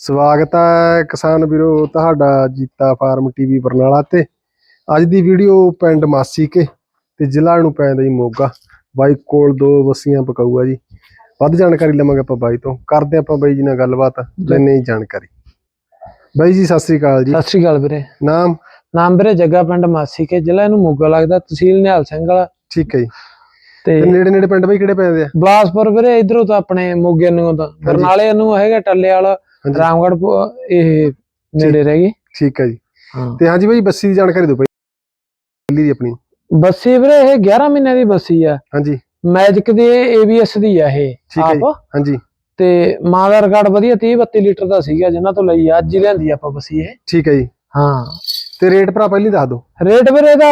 ਸਵਾਗਤ ਹੈ ਕਿਸਾਨ ਵੀਰੋ ਤੁਹਾਡਾ ਜੀਤਾ ਫਾਰਮ ਟੀਵੀ ਬਰਨਾਲਾ ਤੇ। ਅੱਜ ਦੀ ਵੀਡੀਓ ਪਿੰਡ ਮਾਸੀ ਕੇ ਤੇ ਜ਼ਿਲ੍ਹਾ ਨੂੰ ਪੈਂਦਾ ਜੀ ਮੋਗਾ ਬਾਈ ਕੋਲ ਦੋ ਵਸੀਆਂ ਪਕਾਊਆ ਜੀ। ਵੱਧ ਜਾਣਕਾਰੀ ਲਵਾਂਗੇ ਆਪਾਂ ਬਾਈ ਤੋਂ। ਕਰਦੇ ਆਪਾਂ ਬਾਈ ਜੀ ਨਾਲ ਗੱਲਬਾਤ ਲੈਣੇ ਹੀ ਜਾਣਕਾਰੀ। ਬਾਈ ਜੀ ਸਤਿ ਸ੍ਰੀ ਅਕਾਲ ਜੀ। ਸਤਿ ਸ਼੍ਰੀ ਅਕਾਲ ਵੀਰੇ। ਨਾਮ? ਨਾਮ ਵੀਰੇ ਜੱਗਾ ਪਿੰਡ ਮਾਸੀ ਕੇ। ਜ਼ਿਲ੍ਹਾ ਇਹਨੂੰ ਮੋਗਾ ਲੱਗਦਾ ਤਹਿਸੀਲ ਨਿਹਾਲ ਸਿੰਘ ਵਾਲਾ। ਠੀਕ ਹੈ ਜੀ। ਤੇ ਤੇ ਨੇੜੇ ਨੇੜੇ ਪਿੰਡ ਬਾਈ ਕਿਹੜੇ ਪੈਂਦੇ ਆ? ਬਲਾਸਪੁਰ ਵੀਰੇ ਇਧਰੋਂ ਤਾਂ ਆਪਣੇ ਮੋਗੇ ਨੂੰ ਤਾਂ। ਬਰਨਾਲੇ ਨੂੰ ਹੈਗਾ ਟੱਲੇ ਵਾਲਾ। ਹਾਂਜੀ। ਇਹ ਨੇੜੇ ਰਹਿ ਗਈ। ਠੀਕ ਹੈ ਜੀ। ਹਾਂ। ਤੇ ਹਾਂਜੀ ਬਾਈ ਬੱਸੀ ਦੀ ਜਾਣਕਾਰੀ ਦਿਓ ਬਾਈ। ਪਹਿਲੀ ਦੀ ਆਪਣੀ। ਬੱਸੀ ਵੀਰੇ ਇਹ 11 ਮਹੀਨਿਆਂ ਦੀ ਬੱਸੀ ਆ। ਹਾਂਜੀ। ਮੈਜਿਕ ਦੀ ਏਬੀਐਸ ਦੀ ਆ ਇਹ ਠੀਕ ਹੈ ਜੀ। ਆਪ। ਹਾਂਜੀ। ਤੇ ਮਾਂ ਦਾ ਰਿਕਾਰਡ ਵਧੀਆ 30 32 ਲੀਟਰ ਦਾ ਸੀਗਾ ਜਿਨ੍ਹਾਂ ਤੋਂ ਲਈ ਆ, ਅੱਜ ਹੀ ਲਿਆਂਦੀ ਆਪਾਂ ਬੱਸੀ ਇਹ। ਠੀਕ ਹੈ ਜੀ। ਹਾਂ। ਤੇ ਰੇਟ ਭਰਾ ਪਹਿਲੀ ਦੱਸ ਦਿਓ। ਰੇਟ ਵੀਰੇ ਦਾ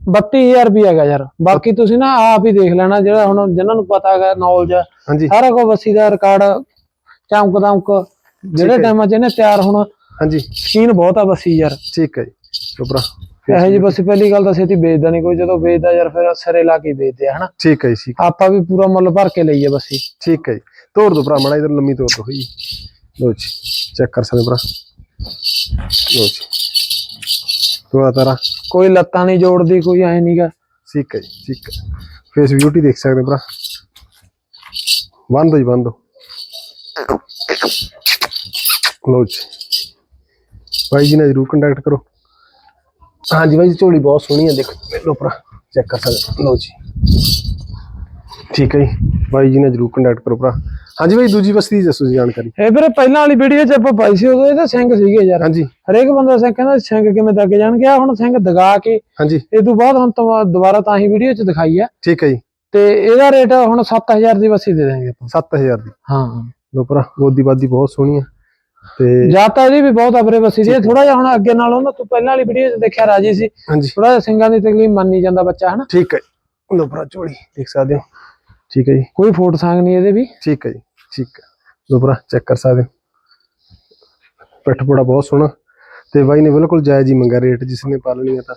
32000 ਰੁਪਏ ਹੈਗਾ ਯਾਰ। ਬਾਕੀ ਤੁਸੀਂ ਨਾ ਆਪ ਹੀ ਦੇਖ ਲੈਣਾ ਜਿਹੜਾ ਹੁਣ ਜਿਨ੍ਹਾਂ ਨੂੰ ਪਤਾ ਹੈਗਾ ਨੌਲੇਜ ਹਾਂਜੀ। ਸਾਰਾ ਕੋ ਬੱਸੀ ਦਾ ਰਿਕਾਰਡ ਚਮਕ ਦਮਕ ਜਿਹੜੇ। ਟਾਈਮਾਂ 'ਚ ਇਹਨੇ ਤਿਆਰ ਹੋਣਾ ਹਾਂਜੀ। ਸ਼ਕੀਨ ਬਹੁਤ ਆ ਬੱਸੀ ਯਾਰ। ਠੀਕ ਹੈ ਜੀ। ਇਹੋ ਜੀ ਬੱਸੀ ਪਹਿਲੀ ਗੱਲ ਤਾਂ ਛੇਤੀ ਵੇਚਦਾ ਨਹੀਂ ਕੋਈ ਜਦੋਂ ਵੇਚਦਾ ਯਾਰ ਫਿਰ ਸਿਰੇ ਲਾ ਕੇ ਵੇਚਦੇ ਆ ਹਨਾ? ਠੀਕ ਹੈ ਜੀ ਆਪਾਂ ਵੀ ਪੂਰਾ ਮੁੱਲ ਭਰ ਕੇ ਲਈਏ ਬੱਸੀ। ਠੀਕ ਹੈ ਜੀ। ਤੋੜ ਦੋ ਭਰਾ ਮੜਾ ਇਧਰ ਲੰਮੀ ਤੋੜ ਦੋ ਹੋਈ। ਲੋ ਜੀ ਚੈੱਕ ਕਰ ਸਕਦੇ ਭਰਾ। ਲੋ ਜੀ। ਤੋੜਾ ਤਾਰਾ। ਕੋਈ ਲੱਤਾਂ ਨਹੀਂ ਜੋੜਦੀ ਕੋਈ ਐ ਨਹੀਂਗਾ ਠੀਕ ਹੈ ਜੀ ਠੀਕ ਹੈ। ਫੇਸ ਬਿਊਟੀ ਦੇਖ ਸਕਦੇ ਭਰਾ। ਬੰਦ ਹੋ ਜੀ ਬੰਦ ਹੋ। ਲੋ ਜੀ। ਭਾਈ ਜੀ ਨਾਲ ਜਰੂਰ ਕੰਟੈਕਟ ਕਰੋ। ਹਾਂਜੀ ਭਾਈ ਜੀ ਝੋਲੀ ਬਹੁਤ ਸੋਹਣੀ ਹੈ ਦੇਖੋ ਲੋ ਭਰਾ ਚੈੱਕ ਕਰ ਸਕਦੇ ਲੋ ਜੀ। ਠੀਕ ਹੈ ਜੀ ਭਾਈ ਜੀ ਨਾਲ ਜਰੂਰ ਕੰਟੈਕਟ ਕਰੋ ਭਰਾ। ਹਾਂਜੀ ਭਾਈ ਦੂਜੀ ਬਸਤੀ ਦੀ ਦੱਸੋ ਜੀ ਜਾਣਕਾਰੀ। ਇਹ ਵੀਰੇ ਪਹਿਲਾਂ ਵਾਲੀ ਵੀਡੀਓ 'ਚ ਆਪਾਂ ਪਾਈ ਸੀ ਉਦੋਂ ਇਹਦੇ ਸਿੰਘ ਸੀਗੇ ਯਾਰ। ਹਾਂਜੀ। ਹਰੇਕ ਬੰਦਾ ਸਿੰਘ ਕਹਿੰਦਾ ਸਿੰਘ ਕਿਵੇਂ ਦੱਗ ਜਾਣਗੇ ਆ ਹੁਣ ਸਿੰਘ ਦਗਾ ਕੇ ਹਾਂਜੀ। ਇਹ ਤੋਂ ਬਾਅਦ ਹੁਣ ਤੋਂ ਦੁਬਾਰਾ ਤਾਂ ਹੀ ਵੀਡੀਓ 'ਚ ਦਿਖਾਈ ਆ। ਠੀਕ ਹੈ ਜੀ। ਤੇ ਇਹਦਾ ਰੇਟ ਹੁਣ 7000 ਦੀ ਬੱਸੀ ਦੇ ਦਾਂਗੇ ਆਪਾਂ। 7000 ਦੀ। ਹਾਂ। ਲੋ ਭਰਾ ਗੋਦੀ ਬਾਦੀ ਬਹੁਤ ਸੋਹਣੀ ਹੈ ਤੇ ਜਾਂ ਤਾਂ ਇਹਦੀ ਵੀ ਬਹੁਤ ਅਬਰੇ ਬੱਸੀ ਸੀ ਥੋੜਾ ਜਿਹਾ ਹੁਣ ਅੱਗੇ ਨਾਲੋਂ ਨਾ ਤੂੰ ਪਹਿਲਾਂ ਵਾਲੀ ਵੀਡੀਓ 'ਚ ਦੇਖਿਆ ਰਾਜੀ ਸੀ। ਹਾਂਜੀ। ਥੋੜਾ ਜਿਹਾ ਸਿੰਘਾਂ ਦੀ ਤਕਲੀਫ ਮੰਨ ਜਾਂਦਾ ਬੱਚਾ ਹਨਾ? ਠੀਕ ਹੈ ਲੋ ਭਰਾ ਝੋਲੀ ਦੇਖ ਸਕਦੇ ਹੋ। ਠੀਕ ਹੈ ਜੀ। ਕੋਈ ਫੋਟ ਸੰਗ ਨਹੀਂ ਇਹਦੇ ਵੀ। ਠੀਕ ਹੈ ਜੀ। ਠੀਕ ਹੈ। ਲੋ ਭਰਾ ਚੈੱਕ ਕਰ ਸਕਦੇ ਹੋ। ਪਿੱਠ ਪੋੜਾ ਬਹੁਤ ਸੋਹਣਾ। ਤੇ ਬਾਈ ਨੇ ਬਿਲਕੁਲ ਜਾਇਜ਼ ਹੀ ਮੰਗਿਆ ਰੇਟ ਜਿਸ ਨੇ ਪਾਲਣੀ ਹੈ ਤਾਂ।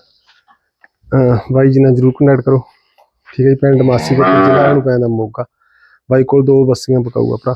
ਬਾਈ ਜੀ ਨਾਲ ਜਰੂਰ ਕੰਟੈਕਟ ਕਰੋ। ਠੀਕ ਹੈ ਜੀ ਪਿੰਡ ਮਾਸੀ ਕੋਲ ਜ਼ਿਲ੍ਹਾ ਨੂੰ ਪੈਂਦਾ ਮੋਗਾ ਬਾਈ ਕੋਲ ਦੋ ਬੱਸੀਆਂ ਪਕਾਊਗਾ ਭਰਾ।